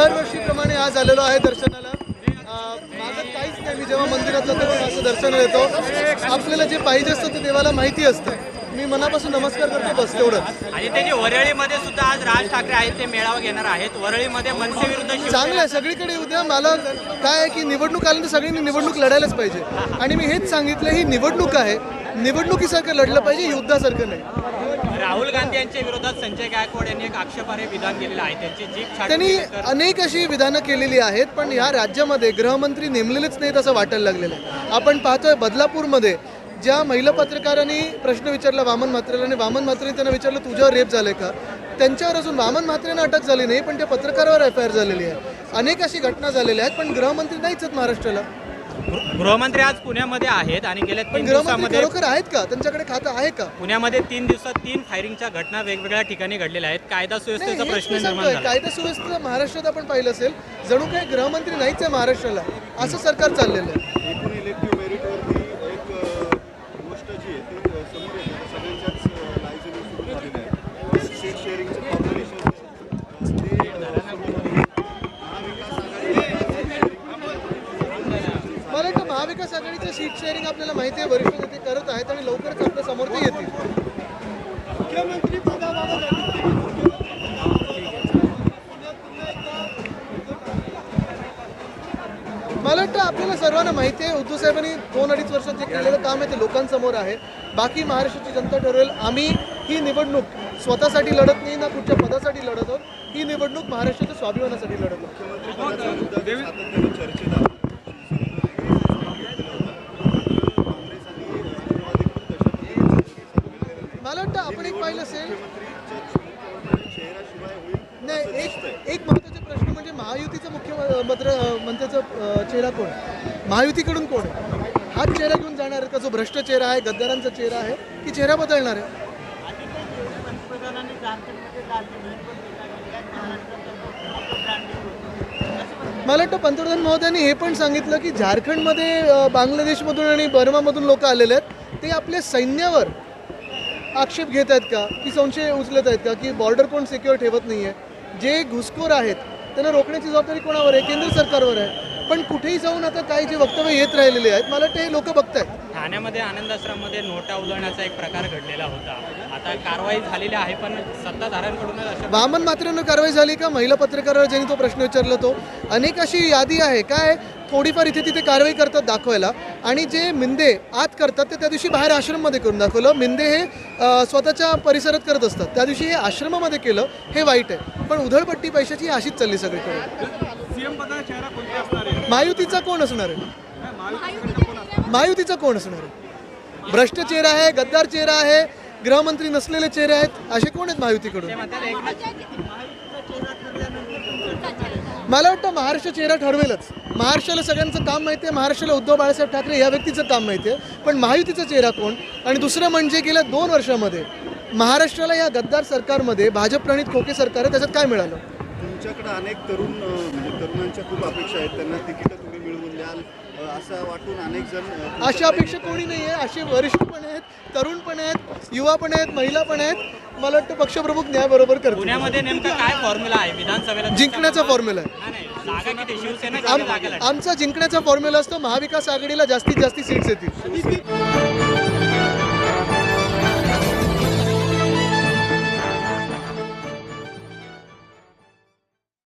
आज आलेलो आहे दर्शनाला. माझं काहीच नाही. मी जेव्हा मंदिरात जातो तेव्हा असं दर्शन येतो आपल्याला जे पाहिजे असतं ते देवाला माहिती असतं. मी मनापासून नमस्कार करतो बस तेवढंच. आणि ते जे वरळीमध्ये सुद्धा आज राज ठाकरे आहेत ते मेळावा घेणार आहेत. वरळीमध्ये मनसे विरुद्ध चांगलं आहे. सगळीकडे उद्या मला काय आहे की निवडणूक आल्यानंतर सगळ्यांनी निवडणूक लढायलाच पाहिजे. आणि मी हेच सांगितलं ही निवडणूक आहे. निवडणुकीसारखं लढलं पाहिजे युद्धासारखं नाही. राहुल गांधी यांच्या विरोधात संजय गायकवाड यांनी एक आक्षेपार्ह विधान केलेलं आहे. त्यांची जीप त्यांनी अनेक अशी विधानं केलेली आहेत पण ह्या राज्यामध्ये गृहमंत्री नेमलेलेच नाहीत असं वाटायला लागलेलं आहे. आपण पाहतोय बदलापूरमध्ये ज्या महिला पत्रकारांनी प्रश्न विचारला वामन म्हात्रेला आणि वामन म्हात्रेने त्यांना विचारलं तुझ्यावर रेप झालंय का? त्यांच्यावर अजून वामन म्हात्रेनं अटक झाली नाही पण त्या पत्रकारावर एफ आय आर झालेली आहे. अनेक अशी घटना झालेल्या आहेत पण गृहमंत्री नाहीच आहेत महाराष्ट्राला. गृहमंत्री आज पुण्यामध्ये आहेत आणि गेल्या पण तीन गृहमंत्री दिवसामध्ये खरोखर आहेत का? त्यांच्याकडे खातं आहे का? पुण्यामध्ये तीन दिवसात तीन फायरिंगच्या घटना वेगवेगळ्या ठिकाणी घडलेल्या आहेत. कायदा सुव्यवस्थेचा प्रश्न निर्माण. झाला. कायदा सुव्यवस्था महाराष्ट्रात आपण पाहिलं असेल जणू काही गृहमंत्री नाहीच आहे महाराष्ट्राला. असं सरकार चाललेलं आहे. एकूण इलेक्टिव्ह मेरिटवरती एक अ, गोष्ट जी आहे ती अ, समोर येते सगळ्यांच्याच अ, लायसन्स सुरू झालेलं आहे सीट शेअरिंगचं फॉर्म्युलेशन ते अ, महाविकास मला वाटतं महाविकास आघाडीचं सीट शेअरिंग आपल्याला माहिती आहे वरिष्ठ नेते करत आहेत आणि लवकरच आपल्यासमोर ते येतील. मुख्यमंत्री मला वाटतं आपल्याला सर्वांना माहिती आहे उद्धव साहेबांनी दोन अडीच वर्षात जे केलेलं काम आहे ते लोकांसमोर आहे. बाकी महाराष्ट्राची जनता ठरवेल आम्ही ही निवडणूक स्वतःसाठी लढत नाही ना कुठच्या पदासाठी लढत आहोत ही निवडणूक महाराष्ट्राच्या स्वाभिमानासाठी लढत आहोत मुख्यमंत्रीपदाचा मुद्दा जो सातत्याने चर्चेत आहे काँग्रेस आणि राष्ट्रवादी पण तशा पद्धतीने मला वाटतं आपण एक पाहिलं असेल? नाही एक एक महत्त्वाचे प्रश्न म्हणजे महायुतीचा मुख्यमंत्री मंत्र्याचा अ, चेहरा कोण? महायुतीकडून कोण? आहे हाच चेहरा घेऊन जाणार आहे का? जो भ्रष्ट चेहरा आहे गद्दारांचा चेहरा आहे की चेहरा बदलणार आहे? मला वाटतं पंतप्रधान महोदयांनी हे पण सांगितलं की झारखंडमध्ये बांगलादेशमधून आणि बर्मामधून लोक आलेले आहेत. ते आपल्या सैन्यावर आक्षेप घेत आहेत का? की संशय उचलत आहेत का? की बॉर्डर कोण सिक्युअर ठेवत नाही आहे जे घुसखोर आहेत त्यांना रोखण्याची जबाबदारी कोणावर आहे? केंद्र सरकारवर आहे. पण कुठेही जाऊन आता काही जे वक्तव्य येत राहिलेले आहेत मला हे लोक बघतायत. ठाण्यामध्ये आनंद आश्रममध्ये नोटा उधळण्याचा एक प्रकार घडलेला होता. आता कारवाई झालेली आहे पण सत्ताधाऱ्यांकडूनच अशा वामन मात्रेनं कारवाई झाली का? महिला पत्रकारावर ज्यांनी तो प्रश्न विचारला तो. अनेक अशी यादी आहे. काय? थोडीफार इथे तिथे कारवाई करतात दाखवायला. आणि जे मिंदे आत करतात ते त्या दिवशी बाहेर आश्रममध्ये करून दाखवलं. मिंदे हे स्वतःच्या परिसरात करत असतात. त्या दिवशी हे आश्रमामध्ये केलं हे वाईट आहे. पण उधळपट्टी पैशाची ही अशीच चालली सगळीकडे. महायुतीचा कोण असणार आहे? महायुतीचा कोण असणार? आहे? भ्रष्ट चेहरा आहे गद्दार चेहरा आहे गृहमंत्री नसलेले चेहरे आहेत असे कोण आहेत महायुतीकडून मला वाटतं महाराष्ट्र चेहरा ठरवेलच. महाराष्ट्राला सगळ्यांचं काम माहिती आहे. महाराष्ट्राला उद्धव बाळासाहेब ठाकरे या व्यक्तीचं काम माहिती आहे. पण महायुतीचा चेहरा कोण? आणि दुसरं म्हणजे गेल्या दोन वर्षामध्ये महाराष्ट्राला या गद्दार सरकारमध्ये भाजप प्रणित खोके सरकार आहे त्याच्यात काय मिळालं? तुमच्याकडे अनेक तरुण म्हणजे तरुणांच्या खूप अपेक्षा आहेत. त्यांना तिकीटं तुम्ही मिळवून द्याल. असं वाटून अनेक जण अशा अपेक्षा कोणी नाही आहे. असे वरिष्ठ पण आहेत तरुण पण आहेत युवा पण आहेत महिला पण आहेत. मला वाटतं पक्षप्रमुख न्याय बरोबर करतील. पुण्यामध्ये नेमका काय फॉर्म्युला आहे? विधानसभेला जिंकण्याचा फॉर्म्युला आहे? आमचा जिंकण्याचा फॉर्म्युला असतो महाविकास आघाडीला जास्तीत जास्त सीट्स येतील.